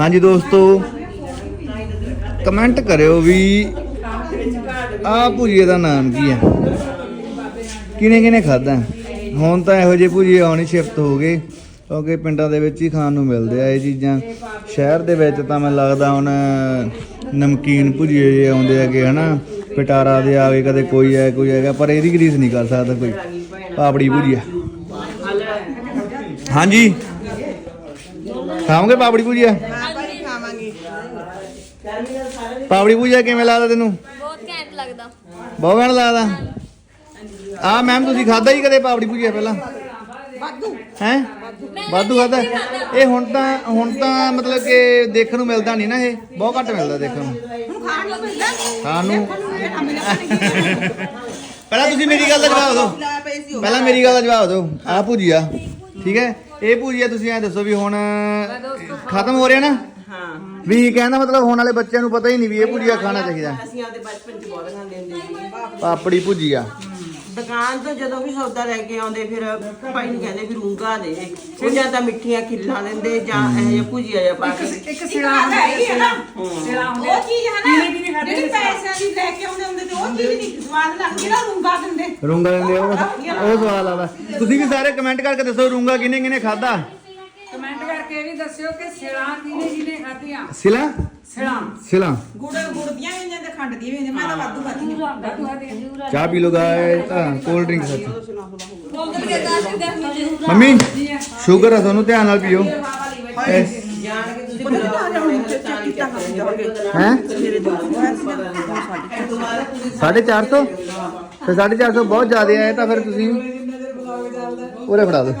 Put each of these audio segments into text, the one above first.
ਹਾਂਜੀ ਦੋਸਤੋ ਕਮੈਂਟ ਕਰਿਓ ਵੀ ਆ ਭੁਜੀਏ ਦਾ ਨਾਮ ਕੀ ਹੈ ਕਿਨੇ ਕਿਨੇ ਖਾਦਾ ਹੁਣ ਤਾਂ ਇਹੋ ਜਿਹੇ ਭੁਜੀਏ ਆਉਣੀ ਸ਼ਿਫਟ ਹੋ ਗਏ, ਕਿਉਂਕਿ ਪਿੰਡਾਂ ਦੇ ਵਿੱਚ ਹੀ ਖਾਣ ਨੂੰ ਮਿਲਦੇ ਆ ਇਹ ਚੀਜ਼ਾਂ। ਸ਼ਹਿਰ ਦੇ ਵਿੱਚ ਤਾਂ ਮੈਨੂੰ ਲੱਗਦਾ ਹੁਣ ਨਮਕੀਨ ਭੁਜੀਏ ਜਿਹੇ ਆਉਂਦੇ ਹੈਗੇ, ਹਨਾ? ਪਟਾਰਾ ਦੇ ਆ ਗਏ ਕਦੇ ਕੋਈ ਹੈ, ਕੋਈ ਹੈਗਾ, ਪਰ ਇਹਦੀ ਗਰੀਸ ਨਹੀਂ ਕਰ ਸਕਦਾ ਕੋਈ। ਪਾਪੜੀ ਭੁਜੀਆ। ਹਾਂਜੀ। ਖਾਓਗੇ ਪਾਪੜੀ ਭੁਜੀਆ? ਪਾਪੜੀ ਭੁਜੀਆ ਕਿਵੇਂ ਲੱਗਦਾ ਤੈਨੂੰ? ਬਹੁਤ ਘੈਂਟ ਲੱਗਦਾ। ਬਹੁਤ ਘੈਂਟ ਲੱਗਦਾ? ਆ ਮੈਮ ਤੁਸੀਂ ਖਾਦਾ ਹੀ ਕਦੇ ਪਾਪੜੀ ਭੁਜੀਆ ਪਹਿਲਾਂ? ਵਾਧੂ। ਹੈ? ਵਾਧੂ ਖਾਦਾ ਇਹ ਹੁਣ ਤਾਂ ਹੁਣ ਤਾਂ ਮਤਲਬ ਕਿ ਦੇਖਣ ਨੂੰ ਮਿਲਦਾ ਨਹੀਂ ਨਾ ਇਹ। ਬਹੁਤ ਘੱਟ ਮਿਲਦਾ ਦੇਖਣ ਨੂੰ। ਹੁਣ ਖਾਣ ਨੂੰ ਮਿਲਦਾ ਖਾਣ ਪਹਿਲਾਂ ਤੁਸੀਂ ਮੇਰੀ ਗੱਲ ਦਾ ਜਵਾਬ ਦਿਓ। ਪਹਿਲਾਂ ਮੇਰੀ ਗੱਲ ਦਾ ਜਵਾਬ ਦਿਓ। ਆ। ਭੁਜੀਆ ਠੀਕ ਹੈ? ਇਹ ਭੁਜੀਆ ਤੁਸੀਂ ਐ ਦੱਸੋ ਵੀ ਹੁਣ ਖਤਮ ਹੋ ਰਿਹਾ ਨਾ? ਹਾਂ। ਵੀ ਕਹਿੰਦਾ ਮਤਲਬ ਹੋਣ ਵਾਲੇ ਬੱਚਿਆਂ ਨੂੰ ਪਤਾ ਹੀ ਨਹੀਂ ਵੀ ਇਹ ਭੁਜੀਆ ਖਾਣਾ ਚਾਹੀਦਾ। ਅਸੀਂ ਆਪਦੇ ਬਚਪਨ ਚ ਬਹੁਤ ਖਾਂਦੇ ਹੁੰਦੇ ਸੀ। ਪਾਪੜੀ ਭੁਜੀਆ। ਦੁਕਾਨ ਤੋਂ ਜਦੋਂ ਵੀ ਸੌਦਾ ਲੈ ਕੇ ਆਉਂਦੇ ਫਿਰ ਭਾਈ ਨੂੰ ਕਹਿੰਦੇ ਵੀ ਰੂੰਗਾ ਦੇ। ਉਹ ਜਾਂ ਤਾਂ ਮਿੱਠੀਆਂ ਖਿੱਲਾਂ ਦਿੰਦੇ ਜਾਂ ਇਹ ਜਿਹਾ ਭੁਜੀਆ ਜਿਹਾ ਪਾ ਕੇ। ਇੱਕ ਸਿਰਾ ਹੁੰਦਾ ਨਾ ਸਿਰਾ। ਹੁੰਦਾ ਉਹ ਚੀਜ਼ ਹੈ ਨਾ ਜਿਹੜੀ ਪੈਸਿਆਂ ਦੀ ਲੈ ਕੇ ਆਉਂਦੇ ਹੁੰਦੇ ਤੇ ਉਹ ਚੀਜ਼ ਨਹੀਂ ਸਵਾਦ ਲੱਗਦੀ ਨਾ ਰੂੰਗਾ ਦਿੰਦੇ। ਰੂੰਗਾ ਲੈਂਦੇ ਉਹ ਉਹ ਸਵਾਲ ਆਦਾ ਤੁਸੀਂ ਵੀ ਸਾਰੇ ਕਮੈਂਟ ਕਰਕੇ ਦੱਸੋ ਰੂੰਗਾ ਕਿਨੇ ਕਿਨੇ ਖਾਦਾ ਵੀ ਦੱਸਿਓ ਕਿ ਸਿਰਾ ਕਿਨੇ ਕਿਨੇ ਖਾਧੀਆਂ ਸਿਲਾ? ਸਿਰਾ ਸਿਲਾ। ਗੁੜ ਗੁੜ ਦੀਆਂ ਵੀ ਹੁੰਦੀਆਂ ਤੇ ਖੰਡ ਦੀਆਂ ਵੀ ਹੁੰਦੀਆਂ ਮੈਂ ਤਾਂ ਵਾਧੂ ਖਾਧੀ ਆ। ਦਾਦੂ ਖਾਧੀਆਂ ਚਾਹ ਪੀ ਲੋ ਗਾਇ ਤਾਂ ਕੋਲਡ ਡਰਿੰਕ ਜ਼ਰੂਰ ਮੰਮੀ ਸ਼ੂਗਰ ਆ ਤੁਹਾਨੂੰ ਧਿਆਨ ਨਾਲ ਪੀਓ। ਜਾਣ ਕੇ ਤੁਸੀਂ ਫਿਰ ਕੀਤਾ ਹੈ? ਮੇਰੇ ਦੋ 450 ਫਿਰ 450 ਬਹੁਤ ਜ਼ਿਆਦਾ ਆਏ ਤਾਂ ਫਿਰ ਤੁਸੀਂ ਉਰੇ ਫੜਾ ਦਿਓ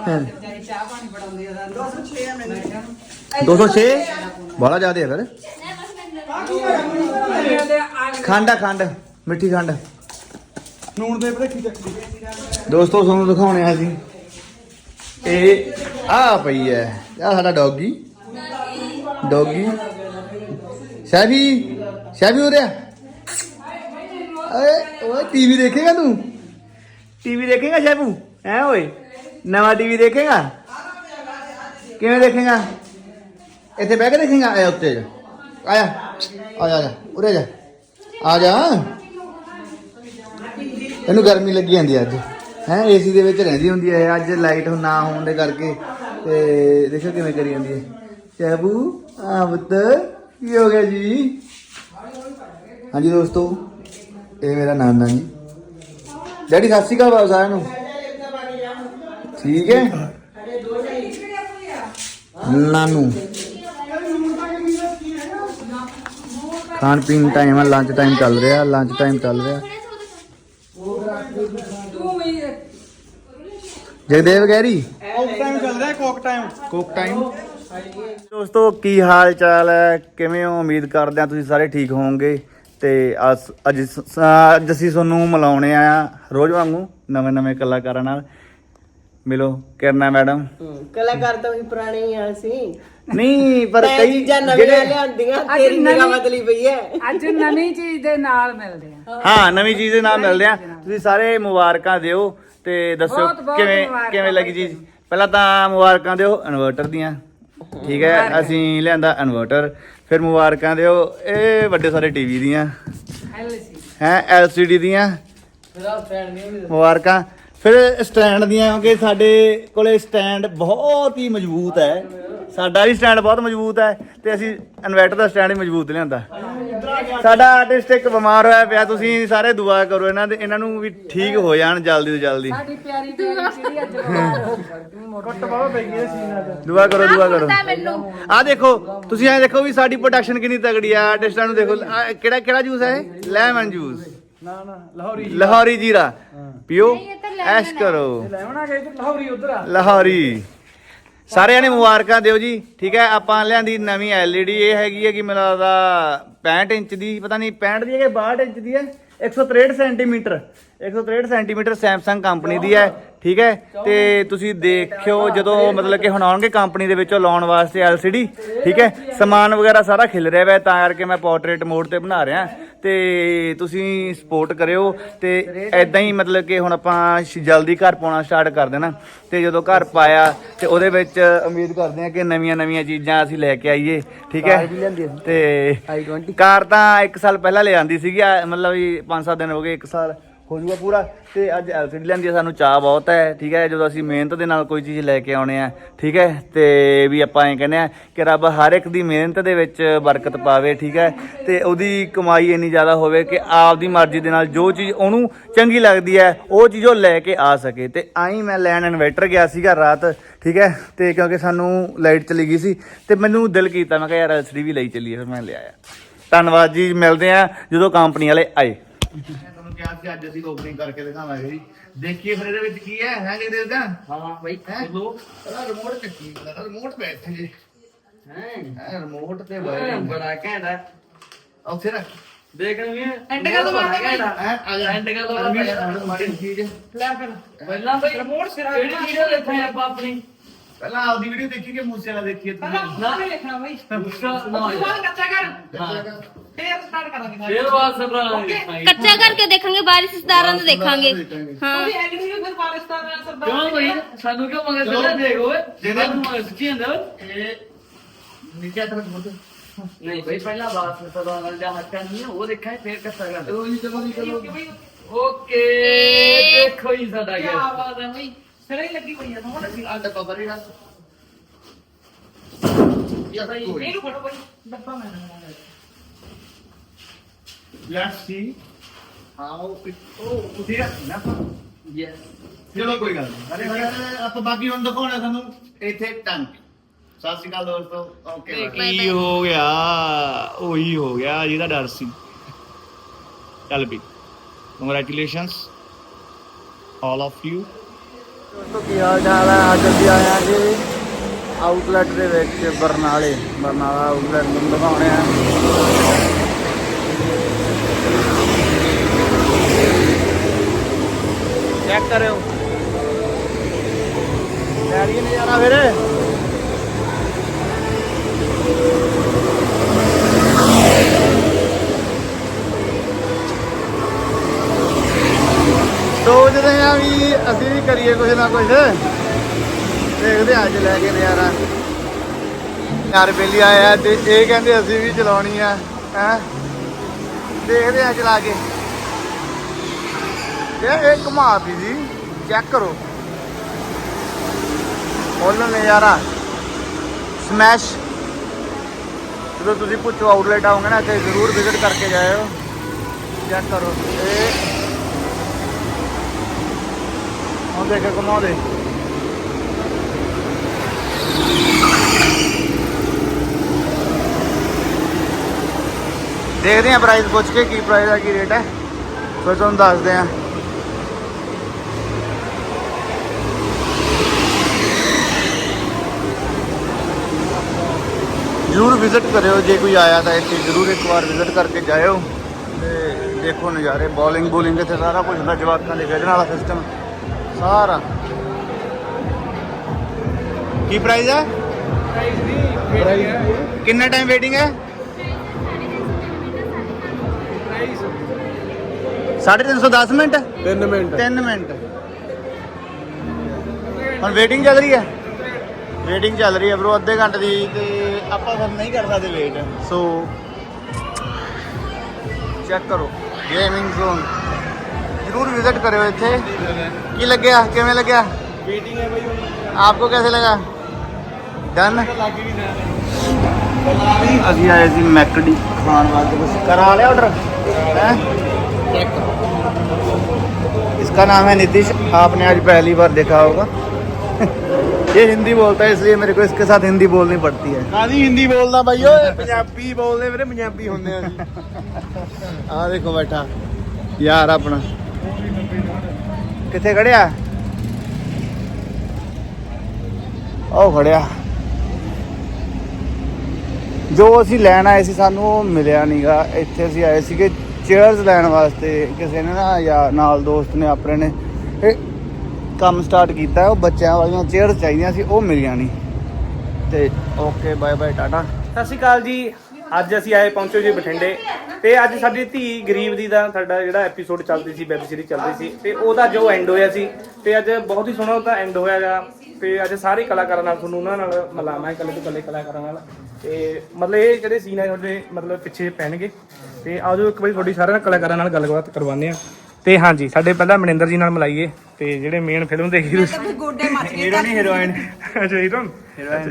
ਸਾਨੂੰ ਦੇਖੋ 206 ਬੜਾ ਜ਼ਿਆਦਾ ਹੈ ਫਿਰ ਮੈਂ ਬਸ ਮੈਂ ਇਹ ਦੇ ਆ ਖੰਡ ਆ ਖੰਡ ਮਿੱਠੀ ਖੰਡ ਨੂਣ ਦੇ ਭਰੇਖੀ ਚੱਕੀ ਦੋਸਤੋ ਤੁਹਾਨੂੰ ਦਿਖਾਉਣੇ ਆ ਅਸੀਂ ਇਹ ਆ ਪਈ ਹੈ ਆ ਸਾਡਾ ਡੌਗੀ ਡੌਗੀ ਸ਼ੈਫੀ ਸ਼ੈਫੀ ਹੋ ਰਿਹਾ ਓਏ ਓਏ ਟੀਵੀ ਦੇਖੇਗਾ ਤੂੰ ਟੀਵੀ ਦੇਖੇਗਾ ਸ਼ੈਫੂ ਐ ਓਏ ਨਵਾਂ ਟੀਵੀ ਦੇਖੇਗਾ? ਕਿਵੇਂ ਦੇਖੇਗਾ? ਇੱਥੇ ਬਹਿ ਕੇ ਦੇਖੇਗਾ? ਆਇਆ ਉੱਤੇ ਜਾ। ਆਇਆ। ਆ ਆ ਜਾ ਉਰੇ ਜਾ। ਆ ਜਾ। ਇਹਨੂੰ ਗਰਮੀ ਲੱਗੀ ਜਾਂਦੀ ਅੱਜ। ਹੈ ਏਸੀ ਦੇ ਵਿੱਚ ਰਹਿੰਦੀ ਹੁੰਦੀ ਹੈ ਅੱਜ। ਲਾਈਟ ਨਾ ਹੋਣ ਦੇ ਕਰਕੇ। ਤੇ ਦੇਖੋ ਕਿਵੇਂ ਕਰੀ ਜਾਂਦੀ ਹੈ ਸ਼ੈਬੂ ਆ ਪੁੱਤ, ਕੀ ਹੋ ਗਿਆ ਜੀ? ਹਾਂਜੀ ਦੋਸਤੋ, ਇਹ ਮੇਰਾ ਨਾਨਾ ਜੀ। ਡੈਡੀ, ਸਤਿ ਸ਼੍ਰੀ ਅਕਾਲ ਬਾਬਾ ਸਾਰਿਆਂ ਨੂੰ। ਠੀਕ ਹੈ? ਨਾਨੂ। ਖਾਣ ਪੀਣ ਟਾਈਮ ਹੈ ਲੰਚ ਟਾਈਮ ਚੱਲ ਰਿਹਾ ਲੰਚ ਟਾਈਮ ਚੱਲ ਰਿਹਾ। ਜਗਦੇਵ ਗੈਰੀ? ਕੋਕ ਟਾਈਮ ਚੱਲ ਰਿਹਾ ਕੋਕ ਟਾਈਮ ਕੋਕ ਟਾਈਮ ਦੋਸਤੋ ਕੀ ਹਾਲ ਚਾਲ ਹੈ? ਕਿਵੇਂ ਹੋ? ਉਮੀਦ ਕਰਦੇ ਆ ਤੁਸੀਂ ਸਾਰੇ ਠੀਕ ਹੋਵੋਗੇ। ਤੇ ਅੱਜ ਅੱਜ ਅਸੀਂ ਤੁਹਾਨੂੰ ਮਿਲਾਉਣੇ ਆ ਰੋਜ਼ ਵਾਂਗੂ ਨਵੇਂ ਨਵੇਂ ਕਲਾਕਾਰਾਂ ਨਾਲ। ਮਿਲੋ ਕਿਰਨਾ ਮੈਡਮ। ਕਲਾਕਾਰ ਤਾਂ ਉਹੀ ਪੁਰਾਣੇ ਹੀ ਆ ਸੀ ਨਹੀਂ ਪਰ ਕਈ ਕਈ ਚੀਜ਼ਾਂ ਨਵੀਆਂ ਜਿਹੜੇ ਲਿਆਂਦੀਆਂ ਅੱਜ ਤੇਰੀ ਨਿਗਾਹ ਨਵੀਂ- ਬਦਲੀ ਪਈ ਹੈ ਅੱਜ ਨਵੀਂ ਚੀਜ਼ ਦੇ ਨਾਲ ਮਿਲਦੇ ਆ। ਹਾਂ। ਨਵੀਂ ਚੀਜ਼ ਦੇ ਨਾਲ ਮਿਲਦੇ ਆ। ਤੁਸੀਂ ਸਾਰੇ ਮੁਬਾਰਕਾਂ ਦਿਓ ਤੇ ਬਹੁਤ- ਬਹੁਤ ਕਿਵੇਂ ਮੁਬਾਰਕਾਂ ਕਿਵੇਂ ਲੱਗੀ ਚੀਜ਼। ਪਹਿਲਾਂ ਤਾਂ ਮੁਬਾਰਕਾਂ ਦਿਓ ਇਨਵਰਟਰ ਦੀਆਂ। ਠੀਕ ਹੈ ਅਸੀਂ ਲਿਆਂਦਾ ਇਨਵਰਟਰ। ਫਿਰ ਮੁਬਾਰਕਾਂ ਦਿਓ ਇਹ ਵੱਡੇ ਸਾਰੇ ਟੀਵੀ ਦੀਆਂ। ਐਲਸੀ ਹੈ ਐਲਸੀਡੀ ਦੀਆਂ। ਮੁਬਾਰਕਾਂ। ਫਿਰ ਸਟੈਂਡ ਦੀਆਂ ਕਿਉਂਕਿ ਸਾਡੇ ਕੋਲੇ ਸਟੈਂਡ ਬਹੁਤ ਹੀ ਮਜ਼ਬੂਤ ਹੈ। ਸਾਡਾ ਵੀ ਸਟੈਂਡ ਬਹੁਤ ਮਜ਼ਬੂਤ ਹੈ ਤੇ ਅਸੀਂ ਇਨਵਰਟਰ ਦਾ ਸਟੈਂਡ ਹੀ ਮਜ਼ਬੂਤ ਲਿਆਂਦਾ। ਸਾਡਾ ਆਰਟਿਸਟ ਇੱਕ ਬਿਮਾਰ ਹੋਇਆ ਪਿਆ ਤੁਸੀਂ ਸਾਰੇ ਦੁਆ ਕਰੋ ਇਹਨਾਂ ਦੇ ਇਹਨਾਂ ਨੂੰ ਵੀ ਠੀਕ ਹੋ ਜਾਣ ਜਲਦੀ ਤੋਂ ਜਲਦੀ। ਸਾਡੀ ਪਿਆਰੀ ਪਿਆਰੀ ਜਿਹੜੀ ਅੱਜ ਬਿਮਾਰ ਹੋ ਗਈ ਮੋਟਰ ਦੁਆ ਕਰੋ ਦੁਆ ਕਰੋ। ਆ ਦੇਖੋ ਤੁਸੀਂ ਐ ਦੇਖੋ ਵੀ ਸਾਡੀ ਪ੍ਰੋਡਕਸ਼ਨ ਕਿੰਨੀ ਤਗੜੀ ਆ ਆਰਟਿਸਟਾਂ ਨੂੰ ਦੇਖੋ ਆਹ ਕਿਹੜਾ ਕਿਹੜਾ ਜੂਸ ਹੈ ਇਹ? ਲੈਮਨ ਜੂਸ ਨਾ ਨਾ ਲਾਹੌਰੀ ਲਾਹੌਰੀ ਜੀਰਾ ਪੀਓ ਐਸ਼ ਕਰੋ। ਲੈਵਣਾ ਗਏ ਤੇ ਲਾਹੌਰੀ ਉਧਰ ਆ। ਲਾਹੌਰੀ। ਸਾਰਿਆਂ ਨੇ ਮੁਬਾਰਕਾਂ ਦਿਓ ਜੀ। ਠੀਕ ਹੈ ਆਪਾਂ ਲਿਆਂਦੀ ਨਵੀਂ LED ਇਹ ਹੈਗੀ ਹੈ ਕਿ ਮੈਨੂੰ ਲੱਗਦਾ 65 ਇੰਚ ਦੀ ਪਤਾ ਨਹੀਂ 65 ਦੀ ਹੈ ਕਿ 62 ਇੰਚ ਦੀ ਹੈ? 163 ਸੈਂਟੀਮੀਟਰ। 163 ਸੈਂਟੀਮੀਟਰ Samsung ਕੰਪਨੀ ਦੀ ਹੈ। ਠੀਕ ਹੈ ਤੇ ਤੁਸੀਂ ਦੇਖਿਓ ਜਦੋਂ ਮਤਲਬ ਕਿ ਹੁਣ ਆਉਣਗੇ ਕੰਪਨੀ ਦੇ ਵਿੱਚੋਂ ਲਾਉਣ ਵਾਸਤੇ LCD ਠੀਕ ਹੈ ਸਮਾਨ ਵਗੈਰਾ ਸਾਰਾ ਖਿਲ ਰਿਹਾ ਵੈ ਤਾਂ ਕਰਕੇ ਮੈਂ ਪੋਰਟਰੇਟ ਮੋਡ ਤੇ ਬਣਾ ਰਿਹਾ। ਤੇ ਤੁਸੀਂ ਸਪੋਰਟ ਕਰਿਓ ਤੇ ਐਦਾਂ ਹੀ ਮਤਲਬ ਕਿ ਹੁਣ ਆਪਾਂ ਸ਼- ਜਲਦੀ ਘਰ ਪਾਉਣਾ ਸਟਾਰਟ ਕਰ ਦੇਣਾ। ਤੇ ਜਦੋਂ ਘਰ ਪਾਇਆ ਤੇ ਉਹਦੇ ਵਿੱਚ ਉਮੀਦ ਕਰਦੇ ਹਾਂ ਕਿ ਨਵੀਆਂ ਨਵੀਆਂ ਚੀਜ਼ਾਂ ਅਸੀਂ ਲੈ ਕੇ ਆਈਏ ਠੀਕ ਹੈ? ਤੇ ਕਾਰ ਤਾਂ 1 ਸਾਲ ਪਹਿਲਾਂ ਲੈ ਆਂਦੀ ਸੀਗੀ ਆ ਮਤਲਬ ਵੀ 5-7 ਦਿਨ ਹੋ ਗਏ 1 ਸਾਲ। ਹੋ ਜੂਗਾ ਪੂਰਾ। ਤੇ ਅੱਜ ਐਲਸੀਡੀ ਲੈਂਦੀ ਹੈ ਸਾਨੂੰ ਚਾਹ ਬਹੁਤ ਹੈ, ਠੀਕ ਹੈ? ਜਦੋਂ ਅਸੀਂ ਮਿਹਨਤ ਦੇ ਨਾਲ ਕੋਈ ਚੀਜ਼ ਲੈ ਕੇ ਆਉਣੇ ਆ, ਠੀਕ ਹੈ? ਤੇ ਵੀ ਆਪਾਂ ਐਂ ਕਹਿੰਦੇ ਆ ਕਿ ਰੱਬ ਹਰ ਇੱਕ ਦੀ ਮਿਹਨਤ ਦੇ ਵਿੱਚ ਬਰਕਤ ਪਾਵੇ, ਠੀਕ ਹੈ? ਤੇ ਉਹਦੀ ਕਮਾਈ ਇੰਨੀ ਜ਼ਿਆਦਾ ਹੋਵੇ ਕਿ ਆਪਦੀ ਮਰਜ਼ੀ ਦੇ ਨਾਲ ਜੋ ਚੀਜ਼ ਉਹਨੂੰ ਚੰਗੀ ਲੱਗਦੀ ਹੈ, ਉਹ ਚੀਜ਼ ਉਹ ਲੈ ਕੇ ਆ ਸਕੇ। ਤੇ ਆਈ ਮੈਂ ਲੈਣ ਇਨਵਰਟਰ ਗਿਆ ਸੀਗਾ ਰਾਤ, ਠੀਕ ਹੈ? ਤੇ ਕਿਉਂਕਿ ਸਾਨੂੰ ਲਾਈਟ ਚਲੀ ਗਈ ਸੀ, ਤੇ ਮੈਨੂੰ ਦਿਲ ਕੀਤਾ, ਮੈਂ ਕਿਹਾ ਯਾਰ ਐਲਸੀਡੀ ਵੀ ਲਈ ਚੱਲੀਏ, ਫਿਰ ਮੈਂ ਲਿਆਇਆ। ਧੰਨਵਾਦ ਜੀ, ਮਿਲਦੇ ਆ ਜਦੋਂ ਕੰਪਨੀ ਵਾਲੇ ਆਏ। ਕਿਹਾ ਸੀ ਅੱਜ ਅਸੀਂ ਓਪਨਿੰਗ ਕਰਕੇ ਦਿਖਾਵਾਂਗੇ ਜੀ। ਦੇਖੀਏ ਫਿਰ ਇਹਦੇ ਵਿੱਚ ਕੀ ਹੈ ਹੈ ਜੀ ਦੇਖਦਾ ਹਾਂ ਬਈ ਲੋ ਰਿਮੋਟ ਚੱਕੀ ਰਿਮੋਟ ਬੈਠੇ ਜੀ ਹੈ? ਰਿਮੋਟ ਤੇ ਬੜਾ ਘੈਂਟਾ ਉੱਥੇ ਰੱਖ। ਦੇਖਣ ਵੀ ਐਂਡ ਕਰ ਦੋ ਮਾਰ ਹੈ ਆ ਜਾ। ਐਂਡ ਕਰ ਦੋ ਮਾੜੀ ਚੀਜ਼ ਲੈ ਫਿਰ। ਪਹਿਲਾਂ ਬਈ ਰਿਮੋਟ ਸਿਰਾ ਕਿਹੜੀ ਵੀਡੀਓ ਦੇਖਾਂ ਆਪਾਂ ਆਪਣੀ? ਪਹਿਲਾਂ ਆਪਦੀ ਵੀਡੀਓ ਦੇਖੀ ਕਿ ਮੂਸੇ ਵਾਲਾ ਦੇਖੀਏ ਪਹਿਲਾਂ ਤੁਸੀਂ ਨਾ ਲਿਖਣਾ ਬਈ। ਉਸ ਨਾ ਤੋਂ ਬਾਅਦ ਕੱਚਾ ਕਰ ਫੇਰ ਸਟਾਰਟ ਕਰਾਂਗੇ ਫੇਰ ਦੇਖਾਂਗੇ ਕੱਚਾ ਕਰਕੇ ਦੇਖਾਂਗੇ ਬਾਰਿਸ਼ਦਾਰਾਂ ਨੂੰ ਦੇਖਾਂਗੇ। ਹਾਂ। ਐਡਿਟਿੰਗ ਵੀ ਫਿਰ ਪਾਕਿਸਤਾਨ ਨਾਲ ਸਰਦਾਰ ਕਿਉਂ ਬਈ? ਸਾਨੂੰ ਕਿਉਂ ਮੰਗੇ ਪਹਿਲਾਂ ਦੇਖ ਓਏ। ਜਿਹਦੇ- ਮੰਗੇ ਸੱਚੀ ਹੁੰਦਾ ਇਹ ਨੀਚੇ ਹੱਥ ਰੱਖ ਨਹੀਂ ਬਈ ਪਹਿਲਾਂ ਬਾਤ ਸਰਦਾਰ ਨਾਲ ਜਾਂ ਹੱਥਾਂ ਨਹੀਂ ਉਹ ਦੇਖਾਂ ਫੇਰ ਕੱਟਾ ਕਰ ਚਲੋ ਜੀ ਚਲੋ ਜੀ ਚਲੋ। ਓਕੇ ਦੇਖੋ ਹੀ ਸਾਡਾ ਕੀ ਆਵਾਜ਼ ਹੈ ਬਈ। ਸਿਰੇ ਹੀ ਲੱਗੀ ਪਈ ਆ ਤੁਹਾਨੂੰ ਆ ਡੱਬਾ ਭਰੀ ਰੱਖ ਯਾ ਸਹੀ ਇਹਨੂੰ ਫੜੋ ਬਈ ਡੱਬਾ ਮੈਂ ਨਾ ਲੈਟਸ ਸੀ ਹਾਊ ਉਹ ਤੁਸੀਂ ਰੱਖਣਾ ਆਪਾਂ ਯੈਸ ਚਲੋ ਕੋਈ ਗੱਲ ਨਹੀਂ ਅਰੇ ਅਰੇ ਆਪਾਂ ਬਾਕੀ ਹੁਣ ਦਿਖਾਉਣਾ ਤੁਹਾਨੂੰ ਇੱਥੇ ਟੰਕ ਸਤਿ ਸ਼੍ਰੀ ਅਕਾਲ ਦੋਸਤੋ ਓਕੇ ਕੀ ਹੋ ਗਿਆ ਉਹੀ ਹੋ ਗਿਆ ਜਿਹਦਾ ਡਰ ਸੀ ਚੱਲ ਵੀ ਕੰਗ੍ਰੈਚੁਲੇਸ਼ਨਸ ਆਲ ਆਫ ਯੂ ਦੋਸਤੋ ਕੀ ਹਾਲ ਚਾਲ ਹੈ? ਅੱਜ ਅਸੀਂ ਆਏ ਹਾਂ ਜੀ ਆਊਟਲੈਟ ਦੇ ਵਿੱਚ ਬਰਨਾਲੇ। ਬਰਨਾਲਾ ਆਊਟਲੈਟ ਨੂੰ ਦਿਖਾਉਣੇ ਆ ਚੈੱਕ ਕਰਿਓ। ਲੈ ਲਈਏ ਨਜ਼ਾਰਾ ਫਿਰ ਸੋਚਦੇ ਆ ਵੀ ਅਸੀਂ ਵੀ ਕਰੀਏ ਕੁਝ ਨਾ ਕੁਝ ਦੇਖਦੇ ਆ ਅੱਜ ਲੈ ਕੇ ਨਜ਼ਾਰਾ। ਯਾਰ ਬੇਲੀ ਆਇਆ ਤੇ ਇਹ ਕਹਿੰਦੇ ਅਸੀਂ ਵੀ ਚਲਾਉਣੀ ਆ, ਹੈ? ਦੇਖਦੇ ਆ ਚਲਾ ਕੇ। ਇਹ ਇਹ ਘੁਮਾਤੀ ਜੀ ਚੈੱਕ ਕਰੋ। ਫੁੱਲ ਨਜ਼ਾਰਾ। ਸਮੈਸ਼ ਜਦੋਂ ਤੁਸੀਂ ਪੁੱਛੋ ਆਊਟਲੈਟ ਆਉਂਗੇ ਨਾ ਤੇ ਜ਼ਰੂਰ ਵਿਜ਼ਿਟ ਕਰਕੇ ਜਾਇਓ। ਚੈੱਕ ਕਰੋ। ਇਹ ਹੁਣ ਦੇਖੋ ਘੁਮਾਉਂਦੇ ਦੇਖਦੇ ਆ ਪ੍ਰਾਈਸ ਪੁੱਛ ਕੇ ਕੀ ਪ੍ਰਾਈਸ ਆ ਕੀ ਰੇਟ ਹੈ ਫਿਰ ਤੁਹਾਨੂੰ ਦੱਸਦੇ ਆ ਜਰੂਰ ਵਿਜ਼ਿਟ ਕਰਿਓ ਜੇ ਕੋਈ ਆਇਆ ਤਾਂ ਇੱਥੇ ਜਰੂਰ ਇੱਕ ਵਾਰ ਵਿਜ਼ਿਟ ਕਰਕੇ ਜਾਇਓ ਤੇ ਦੇਖੋ ਨਜ਼ਾਰੇ ਬੋਲਿੰਗ ਬੋਲਿੰਗ ਇੱਥੇ ਸਾਰਾ ਕੁਝ ਹੁੰਦਾ ਜਵਾਕਾਂ ਦੇ ਖੇਡਣ ਵਾਲਾ ਸਿਸਟਮ ਸਾਰਾ। ਕੀ ਪ੍ਰਾਈਸ ਹੈ ਕਿੰਨਾ ਟਾਈਮ ਵੇਟਿੰਗ ਹੈ? 310 ਮਿੰਟ? 3 ਮਿੰਟ। 3 ਮਿੰਟ। ਹੁਣ ਵੇਟਿੰਗ ਚੱਲ ਰਹੀ ਹੈ? ਵੇਟਿੰਗ ਚੱਲ ਰਹੀ ਹੈ ਬ్రో ਅੱਧੇ ਘੰਟੇ ਦੀ ਤੇ ਆਪਾਂ ਫਿਰ ਨਹੀਂ ਕਰ ਸਕਦੇ ਵੇਟ ਸੋ ਚੈੱਕ ਕਰੋ। ਗੇਮਿੰਗ ਜ਼ੋਨ ज़रूर विज़िट करे हुए थे कि लग गया किमें लग गया आपको कैसे लगा? डन अभी आए ਸੀ मैकडी करा लिया ऑर्डर इसका नाम है नीतीश। आपने आज पहली बार देखा होगा। ये हिंदी बोलता है इसलिए मेरे को इसके साथ हिंदी बोलनी पड़ती है। कादी हिंदी बोलना भाई ओ पंजाबी बोलने मेरे पंजाबी ਹੁੰਦੇ ਆ देखो बैठा। यार अपना। ਕਿੱਥੇ ਖੜਿਆ? ਉਹ ਖੜਿਆ। ਜੋ ਅਸੀਂ ਲੈਣ ਆਏ ਸੀ, ਸਾਨੂੰ ਉਹ ਮਿਲਿਆ ਨਹੀਂਗਾ ਇੱਥੇ ਅਸੀਂ ਆਏ ਸੀਗੇ ਚੇਅਰਸ ਲੈਣ ਵਾਸਤੇ। ਕਿਸੇ ਨੇ ਨਾ ਜਾਂ ਨਾਲ ਦੋਸਤ ਨੇ, ਆਪਣੇ ਨੇ। ਇਹ ਕੰਮ ਸਟਾਰਟ ਕੀਤਾ, ਉਹ ਬੱਚਿਆਂ ਵਾਲੀਆਂ ਚੇਅਰਸ ਚਾਹੀਦੀਆਂ ਸੀ, ਉਹ ਮਿਲੀਆਂ ਨਹੀਂ ਤੇ ਓਕੇ ਬਾਏ ਬਾਏ ਟਾਟਾ। ਸਤਿ ਸ਼੍ਰੀ ਅਕਾਲ ਜੀ। ਅੱਜ ਅਸੀਂ ਆਏ ਪਹੁੰਚੇ ਜੀ ਬਠਿੰਡੇ ਤੇ ਅੱਜ ਸਾਡੀ ਧੀ ਗਰੀਬ ਦੀ ਦਾ ਸਾਡਾ ਜਿਹੜਾ ਐਪੀਸੋਡ ਚੱਲਦੀ ਸੀ ਵੈਬ ਸੀਰੀਜ਼ ਚੱਲਦੀ ਸੀ ਤੇ ਉਹਦਾ ਜੋ ਐਂਡ ਹੋਇਆ ਸੀ ਤੇ ਅੱਜ ਬਹੁਤ ਹੀ ਸੋਹਣਾ ਉਹਦਾ ਐਂਡ ਹੋਇਆ ਹੋਇਆਗਾ ਤੇ ਅੱਜ ਸਾਰੇ ਕਲਾਕਾਰਾਂ ਨਾਲ ਤੁਹਾਨੂੰ ਉਹਨਾਂ ਨਾਲ ਮਿਲਾਵਾਂ ਹੈ, ਇਕੱਲੇ ਤੋਂ ਇਕੱਲੇ ਕਲਾਕਾਰਾਂ ਨਾਲ ਤੇ ਮਤਲਬ ਇਹ ਜਿਹੜੇ ਸੀਨ ਹੈ ਤੁਹਾਡੇ ਮਤਲਬ ਪਿੱਛੇ ਪੈਣਗੇ ਤੇ ਆਜੋ ਇੱਕ ਵਾਰੀ ਤੁਹਾਡੀ ਸਾਰਿਆਂ ਨਾਲ ਕਲਾਕਾਰਾਂ ਨਾਲ ਗੱਲਬਾਤ ਕਰਵਾਉਂਦੇ ਆ ਤੇ ਹਾਂਜੀ, ਸਾਡੇ ਪਹਿਲਾਂ ਮਨਿੰਦਰ ਜੀ ਨਾਲ ਮਿਲਾਈਏ। ਤੇ ਜਿਹੜੇ ਮੇਨ ਫਿਲਮ ਦੇ ਹੀਰੋ ਗੋਡੇ ਮੱਚ ਗਏ ਹੀਰੋ ਨਹੀਂ ਹੀਰੋਇਨ ਅੱਛਾ ਹੀਰੋ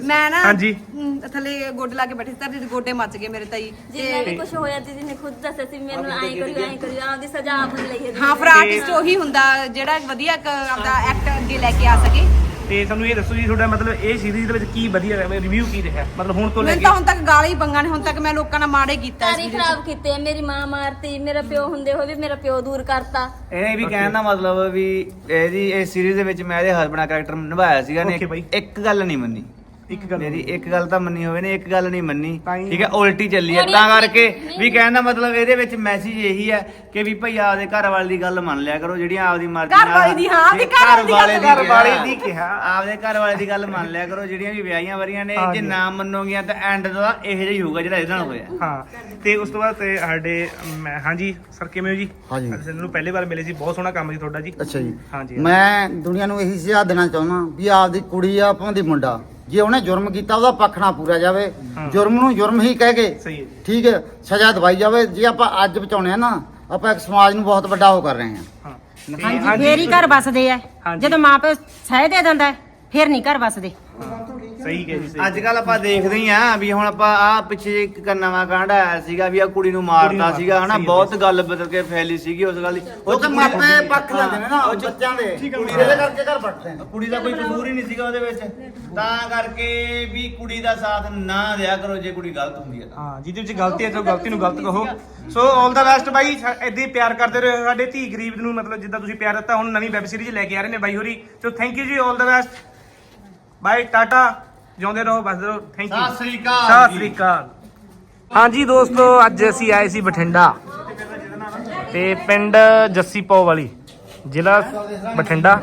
ਮੈਂ ਨਾ ਹਾਂਜੀ। ਹਮ, ਥੱਲੇ ਗੋਡੇ ਲਾ ਕੇ ਬੈਠੀ ਸੀ ਤੇ ਗੋਡੇ ਮੱਚ ਗਏ ਮੇਰੇ ਤਾਈ। ਜੀ ਵੀ ਕੁਝ ਹੋਇਆ ਦੀਦੀ ਨੇ ਖੁਦ ਦੱਸਿਆ ਸੀ ਮੈਨੂੰ ਐਂ ਕਰਿਓ ਐਂ ਕਰਿਓ ਆਪਦੀ ਸਜ਼ਾ ਆਪ ਨੂੰ ਲਈ ਹੈ। ਹਾਂ ਫਿਰ ਆਰਟਿਸਟ ਉਹੀ ਹੁੰਦਾ ਜਿਹੜਾ ਵਧੀਆ ਇੱਕ ਆਪਦਾ ਐਕਟ ਅੱਗੇ ਲੈ ਕੇ ਆ ਸਕੇ। ਤੇ ਸਾਨੂੰ ਇਹ ਦੱਸੋ ਜੀ ਤੁਹਾਡਾ ਮਤਲਬ ਇਹ ਸੀਰੀਜ਼ ਦੇ ਵਿੱਚ ਕੀ ਵਧੀਆ ਰਿਹਾ? ਰਿਵਿਊ ਕੀ ਰਿਹਾ? ਮਤਲਬ ਹੁਣ ਤੋਂ ਲੈ ਮੈਨੂੰ ਕੇ ਤਾਂ ਹੁਣ ਤੱਕ ਗਾਲਾਂ ਹੀ ਪੰਗਾਂ ਨੇ ਹੁਣ ਤੱਕ ਮੈਂ ਲੋਕਾਂ ਨਾਲ ਮਾੜੇ ਕੀਤਾ ਤਾਰੀ ਖਰਾਬ ਕੀਤੇ ਮੇਰੀ ਮਾਂ ਮਾਰਤੀ ਮੇਰਾ ਪਿਓ ਹੁੰਦੇ ਹੋਏ ਵੀ ਮੇਰਾ ਪਿਓ ਦੂਰ ਕਰਤਾ। ਇਹ ਵੀ ਕਹਿਣ ਦਾ ਮਤਲਬ ਵੀ ਇਹਦੀ ਇਸ ਸੀਰੀਜ਼ ਦੇ ਵਿੱਚ ਮੈਂ ਇਹਦੇ ਹਸਬੰਡ ਕੈਰੈਕਟਰ ਨਿਭਾਇਆ ਸੀਗਾ ਨੇ Okay ਬਾਈ। ਇੱਕ ਗੱਲ ਨਹੀਂ ਮੰਨੀ। ਇੱਕ ਗੱਲ ਮੇਰੀ ਇੱਕ ਗੱਲ ਤਾਂ ਮੰਨੀ ਹੋਵੇ ਨੇ ਇੱਕ ਗੱਲ ਨਹੀਂ ਮੰਨੀ। ਤਾਂ ਠੀਕ ਹੈ ਉਲਟੀ ਚੱਲੀ ਹੈ। ਤਾਂ ਕਰਕੇ ਵੀ ਕਹਿਣ ਦਾ ਮਤਲਬ ਇਹਦੇ ਵਿੱਚ ਮੈਸੇਜ ਇਹੀ ਹੈ ਕਿ ਵੀ ਭਈ ਆਪਦੇ ਘਰ ਵਾਲੇ ਦੀ ਗੱਲ ਮੰਨ ਲਿਆ ਕਰੋ ਜਿਹੜੀਆਂ ਆਪਦੀ ਮਰਜ਼ੀ ਘਰ ਵਾਲੇ ਦੀ, ਹਾਂ, ਆਪਦੀ ਘਰ ਵਾਲੇ ਦੀ ਘਰ ਵਾਲੇ ਦੀ ਕਿਹਾ। ਆਪਦੇ ਘਰ ਵਾਲੇ ਦੀ ਗੱਲ ਮੰਨ ਲਿਆ ਕਰੋ ਜਿਹੜੀਆਂ ਵੀ ਵਿਆਹੀਆਂ ਵਰੀਆਂ ਨੇ ਜੇ ਜੀ। ਨਾ ਮੰਨੋਗੀਆਂ ਤਾਂ ਐਂਡ ਦਾ ਇਹੋ ਜਿਹਾ ਹੀ ਹੋਊਗਾ ਜਿਹੜਾ ਇਹਦੇ ਨਾਲ ਹੋਇਆ। ਹਾਂ ਤੇ ਉਸ ਤੋਂ ਬਾਅਦ ਤੇ ਸਾਡੇ ਮੈਂ- ਹਾਂਜੀ ਸਰ ਕਿਵੇਂ ਹੋ ਜੀ? ਹਾਂਜੀ। ਅਸੀਂ ਤੁਹਾਨੂੰ ਪਹਿਲੀ ਵਾਰ ਮਿਲੇ ਸੀ ਬਹੁਤ ਸੋਹਣਾ ਕੰਮ ਸੀ ਤੁਹਾਡਾ ਜੀ। ਅੱਛਾ ਜੀ। ਹਾਂਜੀ। ਮੈਂ ਦੁਨੀਆ ਨੂੰ ਇਹੀ ਸੁਝਾਅ ਦੇਣਾ ਚਾਹੁੰਦਾ ਵੀ ਆਪਦੀ ਕੁੜੀ ਆ ਭਾਵੇਂ ਮੁੰਡਾ। ਜੇ ਉਹਨੇ ਜੁਰਮ ਕੀਤਾ ਉਹਦਾ ਪੱਖ ਨਾ ਪੂਰਾ ਜਾਵੇ। ਹਾਂ। ਜੁਰਮ ਨੂੰ ਜੁਰਮ ਹੀ ਕਹਿ ਕੇ ਹੈ। ਠੀਕ ਹੈ ਸਜ਼ਾ ਦਵਾਈ ਜਾਵੇ। ਜੇ ਆਪਾਂ ਅੱਜ ਬਚਾਉਣੇ ਆ ਨਾ ਆਪਾਂ ਇੱਕ ਸਮਾਜ ਨੂੰ ਬਹੁਤ ਵੱਡਾ ਉਹ ਕਰ ਰਹੇ ਹਾਂ। ਹਾਂ। ਹਾਂਜੀ ਫੇਰ ਹੀ ਘਰ ਬਸਦੇ ਆ। ਜਦੋਂ ਮਾਪੇ ਸਹਿ ਦੇ ਦਿੰਦਾ ਹੈ, ਫੇਰ ਨਹੀਂ ਘਰ ਬਸਦੇ ਸਹੀ ਹੈ ਜੀ ਅੱਜ ਕੱਲ ਆਪਾਂ ਦੇਖਦੇ ਹੀ ਆ ਵੀ ਹੁਣ ਆਪਾਂ ਆ ਪਿੱਛੇ ਜਿਹੇ ਇੱਕ ਨਵਾਂ ਕਾਂਡ ਆਇਆ ਸੀਗਾ ਵੀ ਆ ਕੁੜੀ ਨੂੰ ਮਾਰਤਾ ਸੀਗਾ ਹਨਾ? ਬਹੁਤ ਗੱਲ ਬਦਲ ਕੇ ਫੈਲੀ ਸੀਗੀ ਉਸ ਗੱਲ ਦੀ। ਉਹ ਤਾਂ ਮਾਪੇ ਪੱਖ ਲੈਂਦੇ ਨੇ ਨਾ ਬੱਚਿਆਂ ਦੇ। ਕੁੜੀ ਦੇ ਕਰਕੇ ਘਰ ਬੈਠਦੇ ਨੇ ਕੁੜੀ ਦਾ ਕੋਈ ਕਸੂਰ ਹੀ ਨਹੀਂ ਸੀਗਾ ਉਹਦੇ ਵਿੱਚ। ਤਾਂ ਕਰਕੇ ਵੀ ਕੁੜੀ ਦਾ ਸਾਥ ਨਾ ਦਿਆ ਕਰੋ ਜੇ ਕੁੜੀ ਗਲਤ ਹੁੰਦੀ ਹੈ ਤਾਂ। ਹਾਂ ਜਿਹਦੇ ਵਿੱਚ ਗਲਤੀ ਹੈ ਤਾਂ ਗਲਤੀ ਨੂੰ ਗਲਤ ਕਹੋ। ਸੋ ਆਲ ਦਾ ਬੈਸਟ ਬਾਈ ਐਦਾਂ ਹੀ ਪਿਆਰ ਕਰਦੇ ਰਹੋ। ਸਾਡੇ ਧੀ ਗਰੀਬ ਨੂੰ ਮਤਲਬ ਜਿੱਦਾਂ ਤੁਸੀਂ ਪਿਆਰ ਦਿੱਤਾ ਹੁਣ ਨਵੀਂ ਵੈਬ ਸੀਰੀਜ਼ ਲੈ ਕੇ ਆ ਰਹੇ ਨੇ ਬਾਈ ਹੋਰੀ। ਸੋ ਥੈਂਕ ਯੂ ਜੀ ਆਲ ਦਾ ਬੈਸਟ ਬਾਈ ਟਾਟਾ। ਜਿਉਂਦੇ ਰਹੋ ਬਸਦੇ ਰਹੋ। ਥੈਂਕ ਯੂ ਸਤਿ ਸ੍ਰੀ ਅਕਾਲ। ਸਤਿ ਸ੍ਰੀ ਅਕਾਲ। ਹਾਂਜੀ ਦੋਸਤੋ ਅੱਜ ਅਸੀਂ ਆਏ ਸੀ ਬਠਿੰਡਾ ਤੇ ਪਿੰਡ ਜੱਸੀਪੋ ਵਾਲੀ ਜ਼ਿਲ੍ਹਾ ਬਠਿੰਡਾ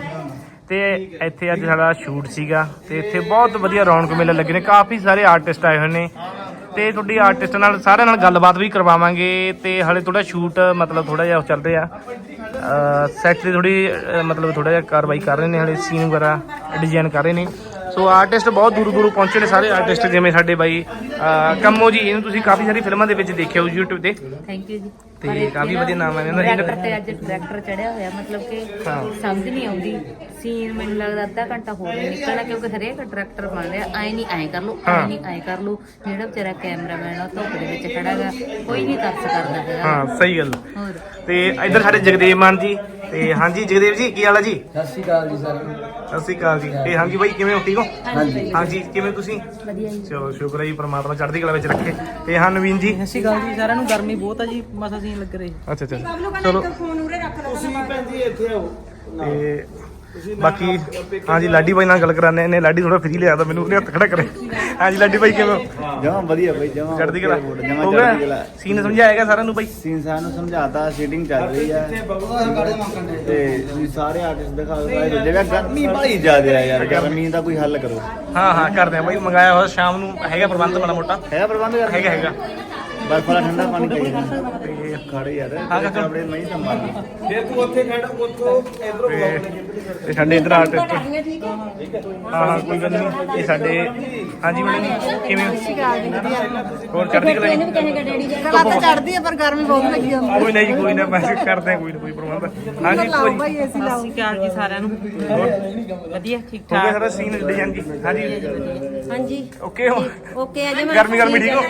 ਤੇ ਇੱਥੇ ਅੱਜ ਸਾਡਾ ਸ਼ੂਟ ਸੀਗਾ ਤੇ ਇੱਥੇ ਬਹੁਤ ਵਧੀਆ ਰੌਣਕ ਮੇਲਾ ਲੱਗੇ ਨੇ ਕਾਫੀ ਸਾਰੇ ਆਰਟਿਸਟ ਆਏ ਹੋਏ ਨੇ ਤੇ ਤੁਹਾਡੀ ਆਰਟਿਸਟ ਨਾਲ ਸਾਰਿਆਂ ਨਾਲ ਗੱਲਬਾਤ ਵੀ ਕਰਵਾਵਾਂਗੇ ਤੇ ਹਲੇ ਥੋੜਾ ਸ਼ੂਟ ਮਤਲਬ ਥੋੜਾ ਜਿਹਾ ਚੱਲ ਰਿਹਾ। ਸੈਟ ਦੀ ਥੋੜੀ ਮਤਲਬ ਥੋੜਾ ਜਿਹਾ ਕਾਰਵਾਈ ਕਰ ਰਹੇ ਨੇ ਹਲੇ ਸੀਨ ਵਗੈਰਾ ਡਿਜ਼ਾਈਨ ਕਰ ਰਹੇ ਨੇ। ਸੋ ਆਰਟਿਸਟ ਬਹੁਤ ਦੂਰ ਦੂਰੋਂ ਪਹੁੰਚੇ ਨੇ ਸਾਰੇ ਆਰਟਿਸਟ, ਜਿਵੇਂ ਸਾਡੇ ਬਾਈ ਕੰਮੋ ਜੀ, ਇਹਨੂੰ ਤੁਸੀਂ ਕਾਫੀ ਸਾਰੀ ਫਿਲਮਾਂ ਦੇ ਵਿੱਚ ਦੇਖਿਆ ਹੋ YouTube ਤੇ। ਥੈਂਕ ਯੂ ਜੀ। ਤੇ ਕਾਫੀ ਵਧੀਆ ਨਾਮ ਹੈ ਇਹਨਾਂ ਦਾ। ਡਾਇਰੈਕਟਰ ਤੇ ਅੱਜ ਡਾਇਰੈਕਟਰ ਚੜਿਆ ਹੋਇਆ ਮਤਲਬ ਕਿ। ਸਮਝ ਨਹੀਂ ਆਉਂਦੀ। ਸੀਨ ਮੈਨੂੰ ਲੱਗਦਾ ਅੱਧਾ ਘੰਟਾ ਹੋਰ ਨਿਕਲਣਾ ਕਿਉਂਕਿ ਹਰੇਕ ਡਾਇਰੈਕਟਰ ਬਣ ਰਿਹਾ ਐ ਨਹੀਂ ਐ ਕਰ ਲਓ ਐ। ਨਹੀਂ ਐ ਕਰ ਲਓ। ਜਿਹੜਾ ਵਿਚਾਰਾ ਕੈਮਰਾਮੈਨ ਆ ਧੁੱਪ ਦੇ ਵਿੱਚ ਖੜਾ ਗਾ ਕੋਈ ਨਹੀਂ ਤਰਸ ਕਰਦਾ ਹੈਗਾ। ਹਾਂ ਸਹੀ ਗੱਲ। ਹੋਰ? ਤੇ ਇੱਧਰ ਸਾਡੇ ਜਗਦੇਵ ਮਾਨ ਜੀ ਤੇ ਹਾਂਜੀ ਜਗਦੇਵ ਜੀ ਕੀ ਹਾਲ ਹੈ ਜੀ? ਸਤਿ ਸ਼੍ਰੀ ਅਕਾਲ ਜੀ ਸਰ ਸਤਿ ਸ਼੍ਰੀ ਅਕਾਲ ਜੀ। ਤੇ ਹਾਂਜੀ ਬਾਈ ਕਿਵੇਂ ਹੋ? ਠੀਕ ਹੋ? ਹਾਂਜੀ। ਹਾਂਜੀ ਕਿਵੇਂ ਤੁਸੀਂ? ਵਧੀਆ ਜੀ। ਚਲੋ ਸ਼ੁਕਰ ਹੈ ਜੀ ਪ੍ਰਮਾਤਮਾ ਚੜ੍ਹਦੀ ਕਲਾ ਵਿੱਚ ਰੱਖੇ। ਤੇ ਹਾਂ ਨਵੀਨ ਜੀ? ਸਤਿ ਸ਼੍ਰੀ ਅਕਾਲ ਜੀ ਸਾਰਿਆਂ ਨੂੰ ਗਰਮੀ ਬਹੁਤ ਆ ਜੀ ਮਸਾ ਸੀਨ ਲੱਗ ਰਹੇ। ਅੱਛਾ ਅੱਛਾ ਚਲੋ। ਫੋਨ ਉਰੇ ਰੱਖ ਲਓ ਤੇ ਬਾਕੀ ਹਾਂਜੀ ਲਾਡੀ ਬਾਈ ਨਾਲ ਗੱਲ ਕਰਾਣੇ ਇਹਨੇ ਲਾਡੀ ਥੋੜਾ ਫਰੀ ਲਿਆ ਤਾਂ ਮੈਨੂੰ ਉਹਨੇ ਹੱਥ ਖੜਾ ਕਰੇ ਹਾਂਜੀ ਲਾਡੀ ਬਾਈ ਕਿਵੇਂ ਹੋ? ਜਮਾ ਵਧੀਆ ਬਈ ਜਮਾ ਚੜ੍ਹਦੀ ਕਲਾ। ਜਮਾ ਹੋ ਗਿਆ? ਸੀਨ ਸਮਝਾਏਗਾ ਸਾਰਿਆਂ ਨੂੰ ਬਾਈ? ਸੀਨ ਸਾਹਿਬ ਨੂੰ ਸਮਝਾਤਾ ਸ਼ੀਟਿੰਗ ਚੱਲ ਰਹੀ ਹੈ ਤੇ ਤੁਸੀਂ ਸਾਰੇ ਆਰਟਿਸਟ ਦਿਖਾਓ ਸਾਰੇ ਜਗ੍ਹਾ ਗਰਮੀ ਬੜੀ ਜ਼ਿਆਦਾ ਹੈ ਯਾਰ ਗਰਮੀ ਦਾ ਕੋਈ ਹੱਲ ਕਰੋ। ਹਾਂ ਹਾਂ ਕਰਦੇ ਆ ਬਾਈ। ਮੰਗਾਇਆ ਹੋਇਆ ਸ਼ਾਮ ਨੂੰ। ਹੈਗਾ ਪ੍ਰਬੰਧ ਬੜਾ ਮੋਟਾ? ਹੈਗਾ ਪ੍ਰਬੰਧ ਕਰ ਹੈਗਾ ਹੈਗਾ। ਬਰਫ ਵਾਲਾ ਠੰਡਾ ਪਾਣੀ ਚਾਹੀਦਾ ਤੇ ਖੜੇ ਯਾਰ ਹਾਂ, ਤੇ ਕਾਕਾ। ਆਪਣੇ ਨਹੀਂ ਸੰਭਾਲ ਤੇ ਸਾਡੇ ਇਧਰ ਆਰਟਿਸਟ ਹਾਂ? ਹਾਂ ਕੋਈ ਗੱਲ ਨਹੀਂ। ਇਹ ਸਾਡੇ ਹਾਂਜੀ ਮੈਡਮ ਕਿਵੇਂ ਹੋਰ ਚੜ੍ਹਦੀ ਕਲਾ ਜੀ? ਜੀ ਰਾਤ ਚੜਦੀ ਆ ਪਰ ਗਰਮੀ ਬਹੁਤ ਲੱਗੀ ਆ। ਕੋਈ ਨਹੀਂ ਕੋਈ ਨਾ ਮੈਂ ਕਰਦੇ ਆ ਕੋਈ ਨਾ ਕੋਈ ਪ੍ਰਬੰਧ। ਹਾਂਜੀ ਕੋਈ ਭਾਈ ਏਸੀ ਲਾਓ। ਅਕਾਲ ਜੀ ਸਾਰਿਆਂ ਨੂੰ। ਵਧੀਆ ਠੀਕ ਹੋ ਗਿਆ ਸਾਰਾ ਸੀਨ ਡਿਜ਼ਾਈਨ ਜੀ ਹਾਂਜੀ। ਹਾਂਜੀ। ਓਕੇ ਹੋ। ਓਕੇ ਅਜੇ ਗਰਮੀ ਗਰਮੀ ਠੀਕ ਹੋ?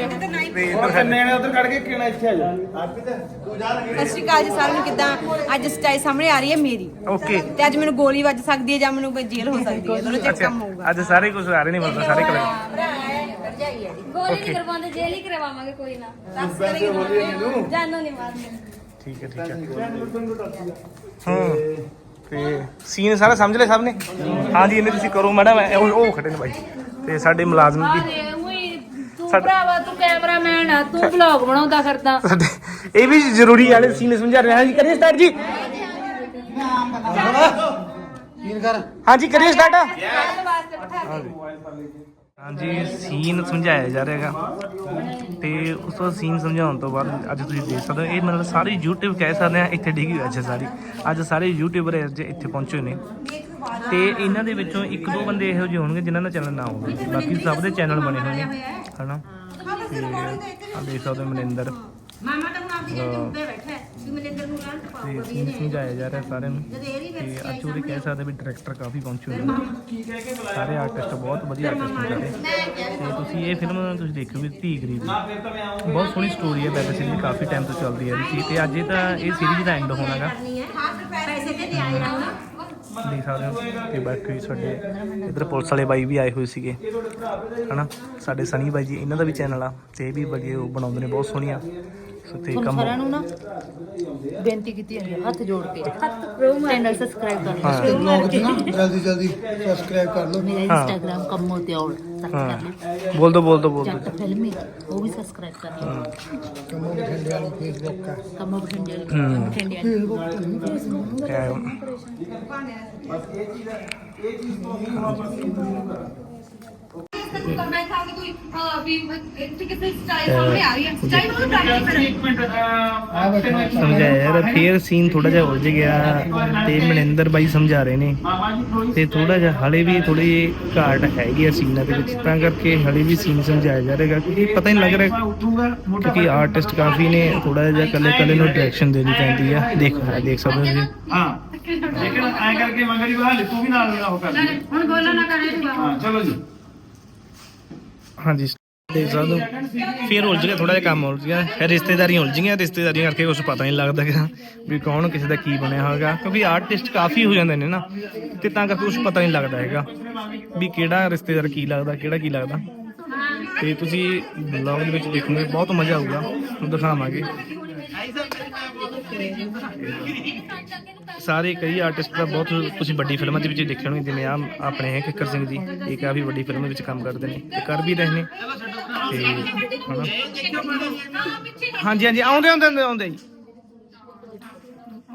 ਤੇ ਇਧਰ ਸਾਡੇ ਉਧਰ ਕੱਢ ਕੇ ਕਿਹੜਾ ਇੱਥੇ ਆ ਜਾ ਸਤਿ ਸ਼੍ਰੀ ਅਕਾਲ ਜੀ ਸਾਰਿਆਂ ਨੂੰ ਕਿਦਾਂ? ਅੱਜ ਸਟਾਈ ਸਾਹਮਣੇ ਆ ਰਹੀ ਹੈ ਮੇਰੀ। ਓਕੇ ਤੇ ਅੱਜ ਮੈਨੂੰ ਗੋਲੀ ਵੱਜ ਸਕਦੀ ਹੈ ਜਾਂ ਮੈਨੂੰ ਕੋਈ ਜੇਲ੍ਹ ਹੋ ਸਕਦੀ ਹੈ? ਦੋਨੋਂ ਚ ਅੱਛਾ ਕੰਮ ਹੋਊਗਾ। ਅੱਜ ਸਾਰੇ ਕੁਝ ਆ ਰਹੇ ਨੇ ਮਤਲਬ ਸਾਰੇ ਕਲਰ ਗੋਲੀ ਨਹੀਂ ਕਰਵਾਉਂਦੇ ਜੇਲ੍ਹ ਹੀ ਕਰਵਾਵਾਂਗੇ ਕੋਈ ਨਾ। ਜਾਨੋ ਨਹੀਂ ਮਾਰਦੇ ਠੀਕ ਹੈ ਠੀਕ ਹੈ। ਹੂੰ ਤੇ ਸੀਨ ਸਾਰਾ ਸਮਝ ਲਿਆ ਸਭ ਨੇ? ਹਾਂਜੀ ਇਹਨੇ ਤੁਸੀਂ ਕਰੋ ਮੈਡਮ ਉਹ ਉਹ ਖੜੇ ਨੇ ਬਾਈ। ਤੇ ਸਾਡੇ ਮੁਲਾਜ਼ਮ ਵੀ। ਤੂੰ ਭਰਾਵਾ ਤੂੰ ਕੈਮਰਾਮੈਨ ਆ ਤੂੰ ਵਲੌਗ ਬਣਾਉਂਦਾ ਫਿਰਦਾ। ਸਾਡੇ ਇਹ ਵੀ ਜ਼ਰੂਰੀ ਵਾਲੇ ਸੀਨ ਸਮਝਾ ਰਹੇ ਹਾਂ। ਜੀ ਕਰੀਏ ਸਟਾਰਟ ਜੀ। ਸੀਨ ਕਰ ਹਾਂਜੀ ਕਰੀਏ ਸਟਾਰਟ ਕੱਲ ਵਾਸਤੇ ਬਿਠਾ ਦੇ ਹਾਂਜੀ ਸੀਨ ਸਮਝਾਇਆ ਜਾ ਰਿਹਾ ਹੈਗਾ। ਤੇ ਉਸ ਤੋਂ ਸੀਨ ਸਮਝਾਉਣ ਤੋਂ ਬਾਅਦ ਅੱਜ ਤੁਸੀਂ ਦੇਖ ਸਕਦੇ ਹੋ ਇਹ ਮਤਲਬ ਸਾਰੇ YouTube ਕਹਿ ਸਕਦੇ ਆ ਇੱਥੇ ਡਿੱਗੀ ਹੋਈ ਅੱਜ ਸਾਰੀ। ਅੱਜ ਸਾਰੇ YouTuber ਅੱਜ ਇੱਥੇ ਪਹੁੰਚੇ ਨੇ। ਤੇ ਇਹਨਾਂ ਦੇ ਵਿੱਚੋਂ ਇੱਕ ਦੋ ਬੰਦੇ ਇਹੋ ਜਿਹੇ ਹੋਣਗੇ ਜਿਨ੍ਹਾਂ ਦਾ ਚੈਨਲ ਨਾ ਹੋਵੇ। ਬਾਕੀ ਸਭ ਦੇ ਚੈਨਲ ਬਣੇ ਹੋਏ ਨੇ। ਹਨਾ? ਤੇ ਆ ਦੇਖ ਸਕਦੇ ਹੋ ਮਨਿੰਦਰ। ਮਾਮਾ ਤਾਂ ਹੁਣ ਆਪਦੀ ਜੱਟੀ ਉੱਤੇ ਬੈਠਾ ਹੈ। ਵੀ ਮਨਿੰਦਰ ਨੂੰ ਗਾਂਹ ਤੇ ਪਾਊਗਾ ਵੀ ਸੀਨ ਇਹਨੇ ਸਮਝਾਇਆ ਜਾ ਰਿਹਾ ਸਾਰਿਆਂ ਨੂੰ ਤੇ ਅੱਜ ਉਹਦੇ ਕਹਿ ਸਕਦੇ ਵੀ ਡਾਇਰੈਕਟਰ ਕਾਫੀ ਪਹੁੰਚੇ ਹੋਏ ਨੇ। ਸਾਰੇ ਆਰਟਿਸਟ ਬਹੁਤ ਵਧੀਆ ਆਰਟਿਸਟ ਨੇ ਸਾਰੇ। ਤੇ ਤੁਸੀਂ ਇਹ ਫਿਲਮ ਤੁਸੀਂ ਦੇਖਿਓ ਵੀ ਧੀ ਗਰੀਬ ਬਹੁਤ ਸੋਹਣੀ ਸਟੋਰੀ ਹੈ ਵੈਬ ਸੀਰੀਜ਼ ਕਾਫੀ ਟਾਈਮ ਤੋਂ ਚੱਲਦੀ ਹੈ ਸੀ ਤੇ ਅੱਜ ਇਹ ਤਾਂ ਇਹ ਸੀਰੀਜ਼ ਦਾ ਐਂਡ ਹੋਣਾਗਾ। ਪੈਸੇ ਤੇ ਤੇ ਆਏ ਨਾ। ਦੇਖ ਸਕਦੇ ਹੋ ਤੇ ਬਾਕੀ ਸਾਡੇ ਇਧਰ ਪੁਲਿਸ ਵਾਲੇ ਬਾਈ ਵੀ ਆਏ ਹੋਏ ਸੀਗੇ, ਹਨਾ? ਸਾਡੇ ਸਨੀ ਬਾਈ ਜੀ, ਇਹਨਾਂ ਦਾ ਵੀ ਚੈਨਲ ਆ ਤੇ ਇਹ ਵੀ ਵੀਡੀਓ ਬਣਾਉਂਦੇ ਨੇ, ਬਹੁਤ ਸੋਹਣੀਆਂ। ਸੋ ਤੇ ਕੰਮ ਸਾਰਿਆਂ ਨੂੰ ਨਾ ਬੇਨਤੀ ਕੀਤੀ ਹੈ ਹੱਥ ਜੋੜ ਕੇ। ਚੈਨਲ ਸਬਸਕ੍ਰਾਈਬ ਕਰ ਲਓ ਹਾਂ। ਨਾ। ਜਲਦੀ ਜਲਦੀ ਸਬਸਕ੍ਰਾਈਬ ਕਰ ਲਓ। ਮੇਰਾ ਹਾਂ। ਇੰਸਟਾਗ੍ਰam ਕੰਮੋ ਤੇ ਸਰਚ ਹਾਂ। ਕਰ ਲਓ। ਬੋਲ ਦੋ ਬੋਲ ਦੋ ਬੋਲ ਦੋ। ਜੱਟ ਫਿਲਮੀ ਉਹ ਵੀ ਸਬਸਕ੍ਰਾਈਬ ਕਰ ਲਓ। ਕੰਮੋ ਬਠਿੰਡੇ ਵਾਲੀ ਫੇਸਬੁੱਕ ਆ ਕੰਮੋ ਬਠਿੰਡੇ ਵਾਲੀ ਹੂੰ। ਪਰ ਮੈਂ ਕਹਾਂ ਕਿ ਕੋਈ ਅਹ, ਵੀ ਇੱਥੇ ਕਿਸੇ ਸਟਾਈਲ ਸਾਹਮਣੇ ਆ ਰਹੀ ਹੈ। ਸਟਾਈਲ ਨੂੰ ਪ੍ਰੈਕਟਿਸ ਕਰਾਂ ਇੱਕ ਮਿੰਟ ਸਮਝਾਇਆ ਸਮਝਾਇਆ ਯਾਰ ਫੇਰ ਸੀਨ ਥੋੜਾ ਜਿਹਾ ਉਲਝ ਗਿਆ। ਤੇ ਮਨਿੰਦਰ ਬਾਈ ਸਮਝਾ ਰਹੇ ਨੇ। ਮਾਮਾ ਜੀ ਥੋੜੀ ਤੇ ਥੋੜਾ ਜਿਹਾ ਹਲੇ ਵੀ ਥੋੜੀ ਘਾਟ ਹੈਗੀ ਆ ਸੀਨਾਂ ਦੇ ਵਿੱਚ। ਤਾਂ ਕਰਕੇ ਹਲੇ ਵੀ ਸੀਨ ਸਮਝਾਇਆ ਜਾ ਰਿਹਾਗਾ ਕਿਉਂਕਿ ਪਤਾ ਹੀ ਨਹੀਂ ਲੱਗ ਰਿਹਾ ਉਠੂਗਾ ਮੋਟਾ ਕਿਉਂਕਿ ਆਰਟਿਸਟ ਕਾਫੀ ਨੇ ਥੋੜਾ ਜਿਹਾ ਕੱਲੇ ਕੱਲੇ ਨੂੰ ਡਾਇਰੈਕਸ਼ਨ ਦੇਣੀ ਪੈਂਦੀ ਆ। ਦੇਖ ਦੇਖ ਸਕਦੇ ਹੋ ਤੁਸੀਂ। ਹਾਂ। ਲੇਕਿਨ ਐ ਕਰਕੇ ਮੰਗੜੀ ਬਾਹਰ ਲਿਪੂ ਵੀ ਨਾਲ ਮੇਰਾ ਹੋ ਕਰ ਹੁਣ ਬੋਲੋ ਨਾ ਕਰੇ ਹਾਂ ਚਲੋ ਜੀ। ਹਾਂਜੀ। ਦੇਖ ਸਕਦੇ ਹੋ ਫਿਰ ਉਲਝ ਗਿਆ ਥੋੜਾ ਜਿਹਾ ਕੰਮ ਉਲਝ ਗਿਆ। ਫਿਰ ਰਿਸ਼ਤੇਦਾਰੀਆਂ ਉਲਝ ਗਈਆਂ ਰਿਸ਼ਤੇਦਾਰੀਆਂ ਕਰਕੇ ਕੁਝ ਪਤਾ ਨਹੀਂ ਲੱਗਦਾ ਹੈਗਾ ਵੀ ਕੌਣ ਕਿਸੇ ਦਾ ਕੀ ਬਣਿਆ ਹੋਵੇਗਾ ਕਿਉਂਕਿ ਆਰਟਿਸਟ ਕਾਫੀ ਹੋ ਜਾਂਦੇ ਨੇ ਨਾ, ਤੇ ਤਾਂ ਕਰਕੇ ਕੁਝ ਪਤਾ ਨਹੀਂ ਲੱਗਦਾ ਹੈਗਾ ਵੀ ਕਿਹੜਾ ਰਿਸ਼ਤੇਦਾਰ ਕੀ ਲੱਗਦਾ, ਕਿਹੜਾ ਕੀ ਲੱਗਦਾ। ਤੇ ਤੁਸੀਂ ਬਲੌਗ ਦੇ ਵਿੱਚ ਦੇਖੋਗੇ, ਬਹੁਤ ਮਜ਼ਾ ਆਊਗਾ। ਤੁਹਾਨੂੰ ਦਿਖਾਵਾਂਗੇ। ਸਾਰੇ ਕਈ ਆਰਟਿਸਟ ਦਾ ਬਹੁਤ ਤੁਸੀਂ ਵੱਡੀ ਫਿਲਮਾਂ ਦੇ ਵਿੱਚ ਦੇਖੇ ਹੋਣਗੇ ਜਿਵੇਂ ਆ ਆਪਣੇ ਹੈ ਕਿੱਕਰ ਸਿੰਘ ਜੀ ਇਹ ਕਾਫੀ ਵੱਡੀ ਫਿਲਮ ਵਿੱਚ ਕੰਮ ਕਰਦੇ ਨੇ ਤੇ ਕਰ ਵੀ ਰਹੇ ਨੇ। ਤੇ ਹਨਾ। ਹਾਂਜੀ ਹਾਂਜੀ ਆਉਂਦੇ ਆਉਂਦੇ ਆਉਂਦੇ ਆਉਂਦੇ ਜੀ।